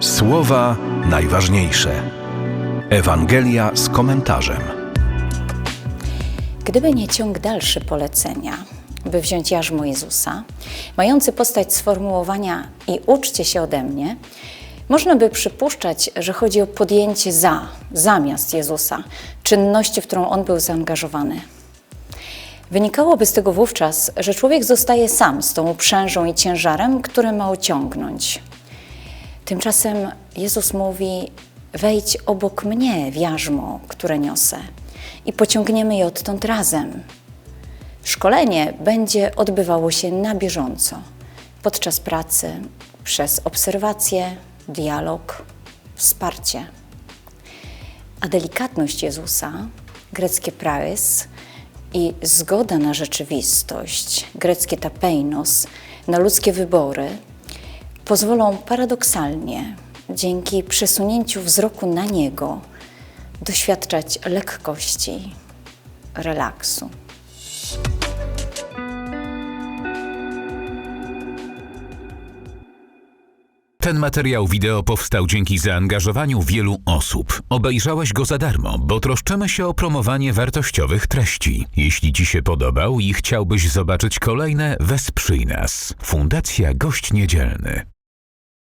Słowa najważniejsze. Ewangelia z komentarzem. Gdyby nie ciąg dalszy polecenia, by wziąć jarzmo Jezusa, mający postać sformułowania i uczcie się ode mnie, można by przypuszczać, że chodzi o podjęcie za, zamiast Jezusa, czynności, w którą on był zaangażowany. Wynikałoby z tego wówczas, że człowiek zostaje sam z tą uprzężą i ciężarem, który ma ociągnąć. Tymczasem Jezus mówi: Wejdź obok mnie w jarzmo, które niosę, i pociągniemy je odtąd razem. Szkolenie będzie odbywało się na bieżąco, podczas pracy, przez obserwację, dialog, wsparcie. A delikatność Jezusa, greckie praes i zgoda na rzeczywistość, greckie tapeinos, na ludzkie wybory, pozwolą paradoksalnie, dzięki przesunięciu wzroku na Niego, doświadczać lekkości, relaksu. Ten materiał wideo powstał dzięki zaangażowaniu wielu osób. Obejrzałeś go za darmo, bo troszczymy się o promowanie wartościowych treści. Jeśli Ci się podobał i chciałbyś zobaczyć kolejne, wesprzyj nas. Fundacja Gość Niedzielny.